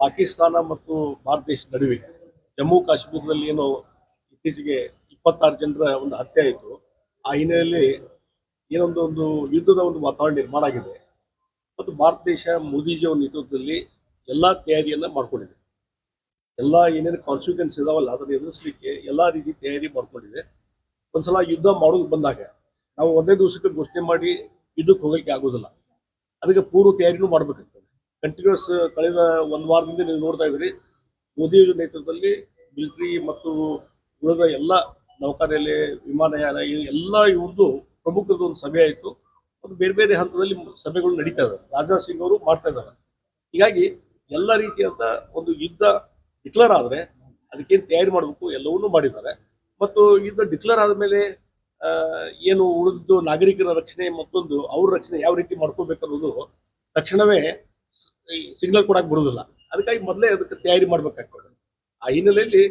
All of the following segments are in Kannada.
ಪಾಕಿಸ್ತಾನ ಮತ್ತು ಭಾರತ ದೇಶ ನಡುವೆ ಜಮ್ಮು ಕಾಶ್ಮೀರದಲ್ಲಿ ಏನು ಇತ್ತೀಚೆಗೆ ಇಪ್ಪತ್ತಾರು ಜನರ ಒಂದು ಹತ್ಯೆ ಆಯಿತು. ಆ ಹಿನ್ನೆಲೆಯಲ್ಲಿ ಏನೊಂದು ಒಂದು ಯುದ್ಧದ ಒಂದು ವಾತಾವರಣ ನಿರ್ಮಾಣ ಆಗಿದೆ. ಮತ್ತು ಭಾರತ ದೇಶ ಮೋದಿಜಿಯವರ ನೇತೃತ್ವದಲ್ಲಿ ಎಲ್ಲಾ ತಯಾರಿಯನ್ನು ಮಾಡ್ಕೊಂಡಿದೆ. ಎಲ್ಲ ಏನೇನು ಕಾನ್ಸಿಕ್ವೆನ್ಸ್ ಇದಾವಲ್ಲ ಅದನ್ನು ಎದುರಿಸಲಿಕ್ಕೆ ಎಲ್ಲಾ ರೀತಿ ತಯಾರಿ ಮಾಡ್ಕೊಂಡಿದೆ. ಒಂದ್ಸಲ ಯುದ್ಧ ಮಾಡೋದು ಬಂದಾಗ ನಾವು ಒಂದೇ ದಿವಸಕ್ಕೆ ಘೋಷಣೆ ಮಾಡಿ ಯುದ್ಧಕ್ಕೆ ಹೋಗಲಿಕ್ಕೆ ಆಗೋದಿಲ್ಲ ಅದಕ್ಕೆ ಪೂರ್ವ ತಯಾರಿನೂ ಮಾಡ್ಬೇಕಾಗ್ತದೆ. ಕಂಟಿನ್ಯೂಸ್ ಕಳೆದ ಒಂದು ವಾರದಿಂದ ನೀವು ನೋಡ್ತಾ ಇದ್ರಿ ಮೋದಿ ನೇತೃತ್ವದಲ್ಲಿ ಮಿಲಿಟರಿ ಮತ್ತು ಉಳಿದ ಎಲ್ಲ ನೌಕಾನೆಲೆ ವಿಮಾನಯಾನ ಎಲ್ಲ ಇವ್ರದ್ದು ಪ್ರಮುಖದ ಒಂದು ಸಭೆ ಆಯಿತು. ಮತ್ತು ಬೇರೆ ಬೇರೆ ಹಂತದಲ್ಲಿ ಸಭೆಗಳು ನಡೀತಾ ಇದ್ದಾರೆ ರಾಜನಾಥ್ ಸಿಂಗ್ ಅವರು ಮಾಡ್ತಾ ಇದ್ದಾರೆ. ಹೀಗಾಗಿ ಎಲ್ಲ ರೀತಿಯಾದ ಒಂದು ಯುದ್ಧ ಡಿಕ್ಲೇರ್ ಆದರೆ ಅದಕ್ಕೇನು ತಯಾರಿ ಮಾಡಬೇಕು ಎಲ್ಲವನ್ನೂ ಮಾಡಿದ್ದಾರೆ. ಮತ್ತು ಯುದ್ಧ ಡಿಕ್ಲೇರ್ ಆದಮೇಲೆ ಏನು ಉಳಿದಿದ್ದು ನಾಗರಿಕರ ರಕ್ಷಣೆ ಮತ್ತೊಂದು ಅವ್ರ ರಕ್ಷಣೆ ಯಾವ ರೀತಿ ಮಾಡ್ಕೋಬೇಕು ಅನ್ನೋದು ತಕ್ಷಣವೇ ಸಿಗ್ನಲ್ ಕೊಡಕ್ ಬರುವುದಿಲ್ಲ ಅದಕ್ಕಾಗಿ ಮೊದಲೇ ಅದಕ್ಕೆ ತಯಾರಿ ಮಾಡ್ಬೇಕಾಗ್ತದೆ. ಆ ಹಿನ್ನೆಲೆಯಲ್ಲಿ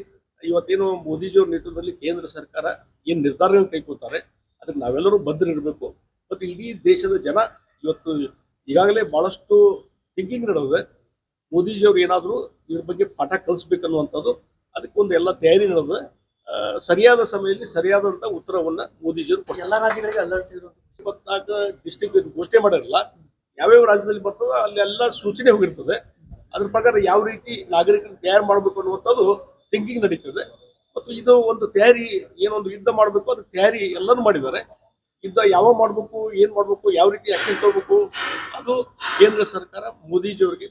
ಇವತ್ತೇನು ಮೋದಿಜಿಯವ್ರ ನೇತೃತ್ವದಲ್ಲಿ ಕೇಂದ್ರ ಸರ್ಕಾರ ಏನ್ ನಿರ್ಧಾರಗಳನ್ನು ಕೈಗೊಳ್ತಾರೆ ಅದಕ್ಕೆ ನಾವೆಲ್ಲರೂ ಬದ್ಧರಿರಬೇಕು. ಮತ್ತು ಇಡೀ ದೇಶದ ಜನ ಇವತ್ತು ಈಗಾಗಲೇ ಬಹಳಷ್ಟು ಥಿಂಕಿಂಗ್ ನಡೆದಿದೆ. ಮೋದಿಜಿಯವ್ರು ಏನಾದರೂ ಇದ್ರ ಬಗ್ಗೆ ಪಾಠ ಕಲಿಸ್ಬೇಕನ್ನುವಂಥದ್ದು ಅದಕ್ಕೆ ಒಂದು ಎಲ್ಲ ತಯಾರಿ ನಡೆದಿದೆ. ಸರಿಯಾದ ಸಮಯದಲ್ಲಿ ಸರಿಯಾದಂತ ಉತ್ತರವನ್ನ ಮೋದಿಜಿಯವರು ಕೊಡ್ತಾರೆ ಎಲ್ಲ ರಾಜ್ಯಗಳಿಗೆ ಅಲರ್ಟ್ ಇರೋದು. ಇಪ್ಪತ್ನಾಲ್ಕು ಡಿಸ್ಟಿಕ್ ಘೋಷಣೆ ಮಾಡಿರಲ್ಲ ಯಾವ್ಯಾವ ರಾಜ್ಯದಲ್ಲಿ ಬರ್ತದೋ ಅಲ್ಲಿ ಎಲ್ಲ ಸೂಚನೆ ಹೋಗಿರ್ತದೆ. ಅದ್ರ ಪ್ರಕಾರ ಯಾವ ರೀತಿ ನಾಗರಿಕರನ್ನು ತಯಾರು ಮಾಡಬೇಕು ಅನ್ನುವಂಥದ್ದು ಥಿಂಕಿಂಗ್ ನಡೀತದೆ. ಮತ್ತು ಇದು ಒಂದು ತಯಾರಿ, ಏನೊಂದು ಯುದ್ಧ ಮಾಡಬೇಕು, ಅದು ತಯಾರಿ ಎಲ್ಲನೂ ಮಾಡಿದ್ದಾರೆ. ಯುದ್ಧ ಯಾವಾಗ ಮಾಡಬೇಕು, ಏನ್ ಮಾಡಬೇಕು, ಯಾವ ರೀತಿ ಆಕ್ಷನ್ ತಗೋಬೇಕು, ಅದು ಕೇಂದ್ರ ಸರ್ಕಾರ ಮೋದಿಜಿಯವರಿಗೆ.